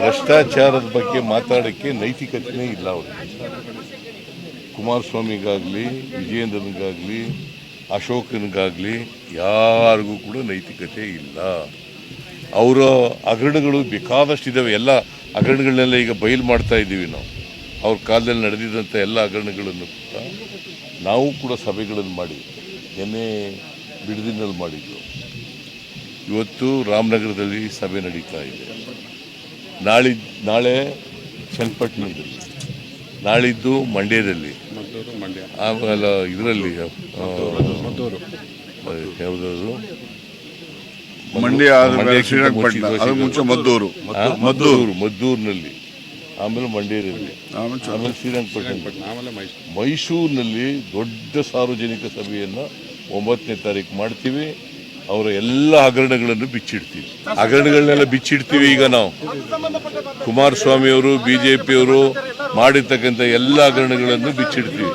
ಭ್ರಷ್ಟಾಚಾರದ ಬಗ್ಗೆ ಮಾತಾಡೋಕ್ಕೆ ನೈತಿಕತೆನೇ ಇಲ್ಲ ಅವರು ಕುಮಾರಸ್ವಾಮಿಗಾಗಲಿ, ವಿಜಯೇಂದ್ರನಿಗಾಗಲಿ, ಅಶೋಕನಿಗಾಗಲಿ ಯಾರಿಗೂ ಕೂಡ ನೈತಿಕತೆ ಇಲ್ಲ. ಅವರ ಹಗರಣಗಳು ಬೇಕಾದಷ್ಟಿದ್ದಾವೆ ಎಲ್ಲ ಹಗರಣಗಳನ್ನೆಲ್ಲ ಈಗ ಬಯಲು ಮಾಡ್ತಾ ಇದ್ದೀವಿ ನಾವು. ಅವ್ರ ಕಾಲದಲ್ಲಿ ನಡೆದಿದ್ದಂಥ ಎಲ್ಲ ಹಗರಣಗಳನ್ನು ಕೂಡ ನಾವು ಕೂಡ ಸಭೆಗಳನ್ನು ಮಾಡಿ ನಿನ್ನೆ ಬಿಡದಿನಲ್ಲಿ ಮಾಡಿದ್ದು ಇವತ್ತು ರಾಮನಗರದಲ್ಲಿ ಸಭೆ ನಡೀತಾ ಇದೆ. ನಾಳಿ ನಾಳೆ ಚನ್ನಪಟ್ಟಣದಲ್ಲಿ ನಾಳಿದ್ದು ಮಂಡ್ಯದಲ್ಲಿ. ಆಮೇಲೆ ಇದರಲ್ಲಿ ಯಾವುದಾದ್ರು ಮಂಡ್ಯ ಶ್ರೀರಂಗಪಟ್ಟಣ. ಮುಂಚೆ ಅದು ಮುಂಚೆ ಮದ್ದೂರು. ಮದ್ದೂರು. ಮದ್ದೂರಿನಲ್ಲಿ. ಆಮೇಲೆ ಮಂಡ್ಯದಲ್ಲಿ. ಆಮೇಲೆ ಶ್ರೀರಂಗಪಟ್ಟಣ. ಮೈಸೂರಿನಲ್ಲಿ ದೊಡ್ಡ ಸಾರ್ವಜನಿಕ ಸಭೆಯನ್ನು ಒಂಬತ್ತನೇ ತಾರೀಕು ಮಾಡ್ತೀವಿ. ಅವರ ಎಲ್ಲ ಹಗರಣಗಳನ್ನು ಬಿಚ್ಚಿಡ್ತೀವಿ. ಹಗರಣಗಳನ್ನೆಲ್ಲ ಬಿಚ್ಚಿಡ್ತೀವಿ ಈಗ ನಾವು. ಕುಮಾರಸ್ವಾಮಿ ಅವರು ಬಿಜೆಪಿಯವರು ಮಾಡಿರ್ತಕ್ಕಂಥ ಎಲ್ಲ ಹಗರಣಗಳನ್ನು ಬಿಚ್ಚಿಡ್ತೀವಿ.